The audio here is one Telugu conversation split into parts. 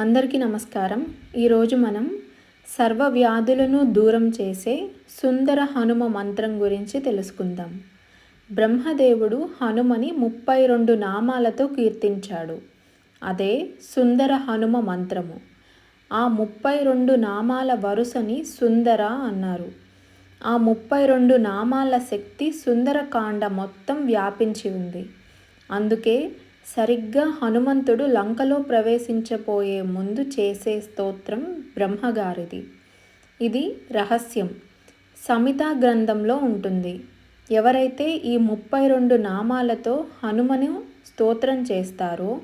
అందరికీ నమస్కారం. ఈరోజు మనం సర్వ వ్యాధులను దూరం చేసే సుందర హనుమ మంత్రం గురించి తెలుసుకుందాం. బ్రహ్మదేవుడు హనుమని ముప్పై రెండు నామాలతో కీర్తించాడు. అదే సుందర హనుమ మంత్రము. ఆ ముప్పై రెండు నామాల వరుసని సుందర అన్నారు. ఆ ముప్పై రెండు నామాల శక్తి సుందరకాండ మొత్తం వ్యాపించి ఉంది. అందుకే సరిగ్గా హనుమంతుడు లంకలో ప్రవేశించబోయే ముందు చేసే స్తోత్రం బ్రహ్మగారిది. ఇది రహస్యం. సమితా గ్రంథంలో ఉంటుంది. ఎవరైతే ఈ ముప్పై రెండు నామాలతో హనుమను స్తోత్రం చేస్తారో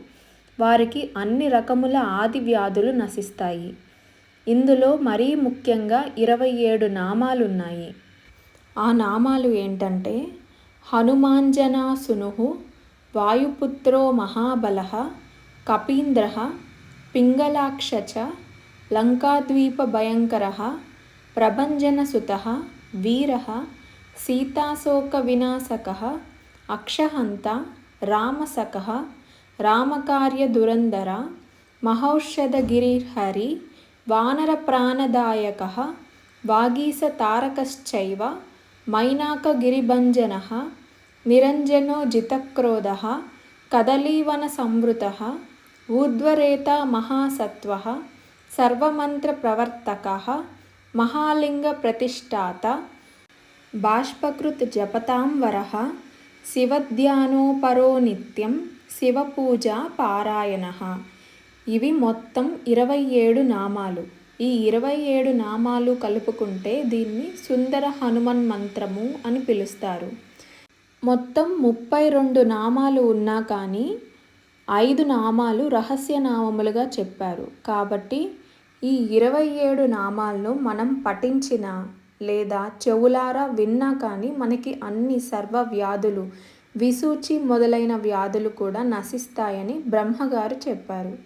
వారికి అన్ని రకముల ఆది వ్యాధులు నశిస్తాయి. ఇందులో మరీ ముఖ్యంగా ఇరవై ఏడు నామాలున్నాయి. ఆ నామాలు ఏంటంటే హనుమాంజనా సునుహు वायुपुत्रो महाबलः कपीन्द्रः पिङ्गलाक्ष च लङ्काद्वीपभयङ्करः प्रभञ्जनसुतः वीरः सीताशोकविनाशकः अक्षहन्ता रामसकः रामकार्यधुरन्धर महौषधगिरिहरि वानरप्राणदायकः वागीसतारकश्चैव मैनाकगिरिभञ्जनः నిరంజనో జితక్రోధः కదలీవనసంవృతः ఊర్ధ్వరేతా మహాసత్వः మహాలింగ ప్రతిష్టాత బాష్పకృత్ జపతాం వరः శివధ్యానోపరో నిత్యం శివపూజా పారాయణ ఇవి మొత్తం ఇరవై ఏడు నామాలు. ఈ ఇరవై ఏడు నామాలు కలుపుకుంటే దీన్ని సుందర హనుమన్ మంత్రము అని పిలుస్తారు. మొత్తం ముప్పై రెండు నామాలు ఉన్నా కానీ ఐదు నామాలు రహస్య నామములుగా చెప్పారు. కాబట్టి ఈ ఇరవై ఏడు నామాలను మనం పఠించిన లేదా చెవులారా విన్నా కానీ మనకి అన్ని సర్వ వ్యాధులు విసూచి మొదలైన వ్యాధులు కూడా నశిస్తాయని బ్రహ్మగారు చెప్పారు.